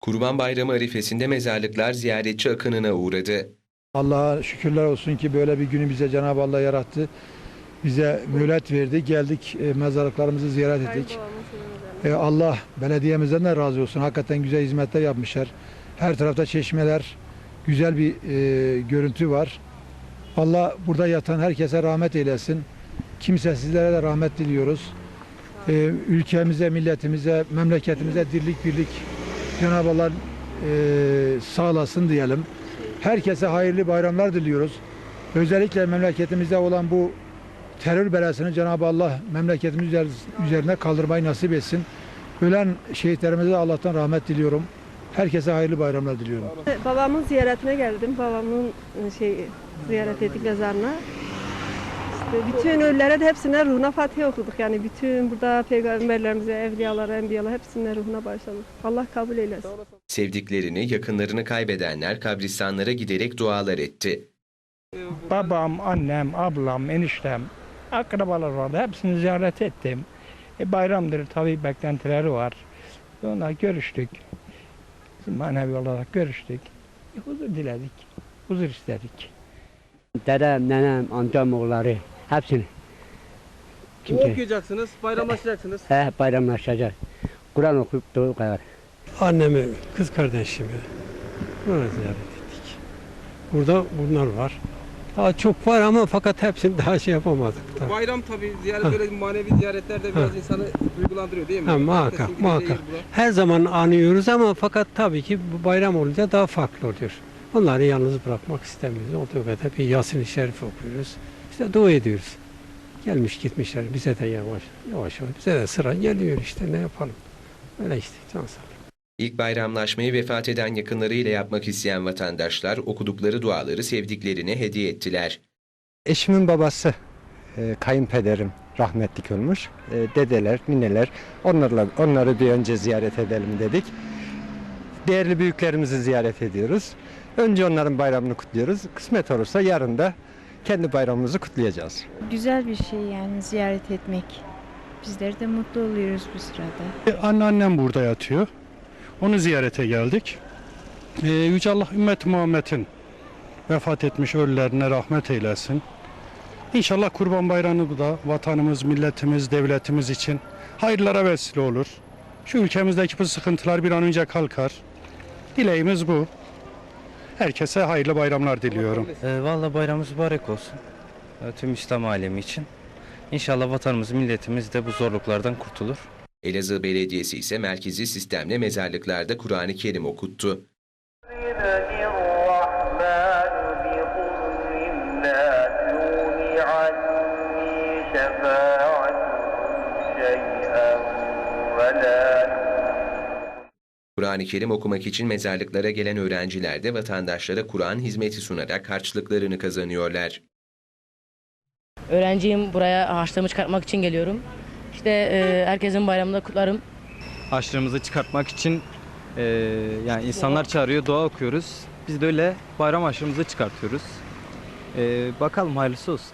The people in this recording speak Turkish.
Kurban Bayramı arifesinde mezarlıklar ziyaretçi akınına uğradı. Allah'a şükürler olsun ki böyle bir günü bize Cenab-ı Allah yarattı. Bize mühlet verdi. Geldik e, mezarlıklarımızı ziyaret ettik. E, Allah belediyemizden de razı olsun. Hakikaten güzel hizmetler yapmışlar. Her tarafta çeşmeler, güzel bir e, görüntü var. Allah burada yatan herkese rahmet eylesin. Kimsesizlere de rahmet diliyoruz. E, ülkemize, milletimize, memleketimize dirlik birlik Cenab-ı Allah e, sağlasın diyelim. Herkese hayırlı bayramlar diliyoruz. Özellikle memleketimizde olan bu terör belasını Cenab-ı Allah memleketimiz üzer- üzerine kaldırmayı nasip etsin. Ölen şehitlerimize Allah'tan rahmet diliyorum. Herkese hayırlı bayramlar diliyorum. Babamın ziyaretine geldim. Babamın e, şey ziyaret ettik mezarına. Bütün ölülere de hepsine ruhuna Fatiha okuduk. Yani bütün burada peygamberlerimize, evliyalara, enbiyalara hepsine ruhuna başladık. Allah kabul eylesin. Sevdiklerini, yakınlarını kaybedenler kabristanlara giderek dualar etti. Babam, annem, ablam, eniştem, akrabalar vardı. Hepsini ziyaret ettim. E, bayramdır tabii beklentileri var. Ona görüştük. Manevi olarak görüştük. E, huzur diledik. Huzur istedik. Dedem, nenem, amcam oğulları hepsini. Kimse. okuyacaksınız, bayramlaşacaksınız. He, bayramlaşacak. Kur'an okuyup doğu kadar. Annemi, kız kardeşimi ona ziyaret ettik. Burada bunlar var. Daha çok var ama fakat hepsini daha şey yapamadık. Daha. Bayram tabii ziyaret böyle manevi ziyaretler de biraz insanı duygulandırıyor değil mi? Ha, Herkesin muhakkak, gibi muhakkak. Her zaman anıyoruz ama fakat tabii ki bu bayram olunca daha farklı oluyor. Onları yalnız bırakmak istemiyoruz. Olduğu kadar bir Yasin-i Şerif okuyoruz. İşte dua ediyoruz. Gelmiş gitmişler bize de yavaş yavaş yavaş bize de sıra geliyor işte ne yapalım. Öyle işte can sağlığı. İlk bayramlaşmayı vefat eden yakınlarıyla yapmak isteyen vatandaşlar okudukları duaları sevdiklerine hediye ettiler. Eşimin babası, e, kayınpederim rahmetlik olmuş. E, dedeler, nineler onlarla onları bir önce ziyaret edelim dedik. Değerli büyüklerimizi ziyaret ediyoruz. Önce onların bayramını kutluyoruz. Kısmet olursa yarın da kendi bayramımızı kutlayacağız. Güzel bir şey yani ziyaret etmek. Bizler de mutlu oluyoruz bu sırada. Anneannem burada yatıyor. Onu ziyarete geldik. Ee, Yüce Allah ümmet Muhammed'in vefat etmiş ölülerine rahmet eylesin. İnşallah Kurban Bayramı da vatanımız, milletimiz, devletimiz için hayırlara vesile olur. Şu ülkemizdeki bu sıkıntılar bir an önce kalkar. Dileğimiz bu. Herkese hayırlı bayramlar diliyorum. E, Valla bayramımız mübarek olsun. E, tüm İslam alemi için. İnşallah vatanımız, milletimiz de bu zorluklardan kurtulur. Elazığ Belediyesi ise merkezi sistemle mezarlıklarda Kur'an-ı Kerim okuttu. Kur'an-ı Kerim okumak için mezarlıklara gelen öğrenciler de vatandaşlara Kur'an hizmeti sunarak harçlıklarını kazanıyorlar. Öğrenciyim buraya harçlığımı çıkartmak için geliyorum. İşte e, herkesin bayramını kutlarım. Harçlığımızı çıkartmak için e, yani insanlar çağırıyor, dua okuyoruz. Biz de öyle bayram harçlığımızı çıkartıyoruz. E, bakalım hayırlısı olsun.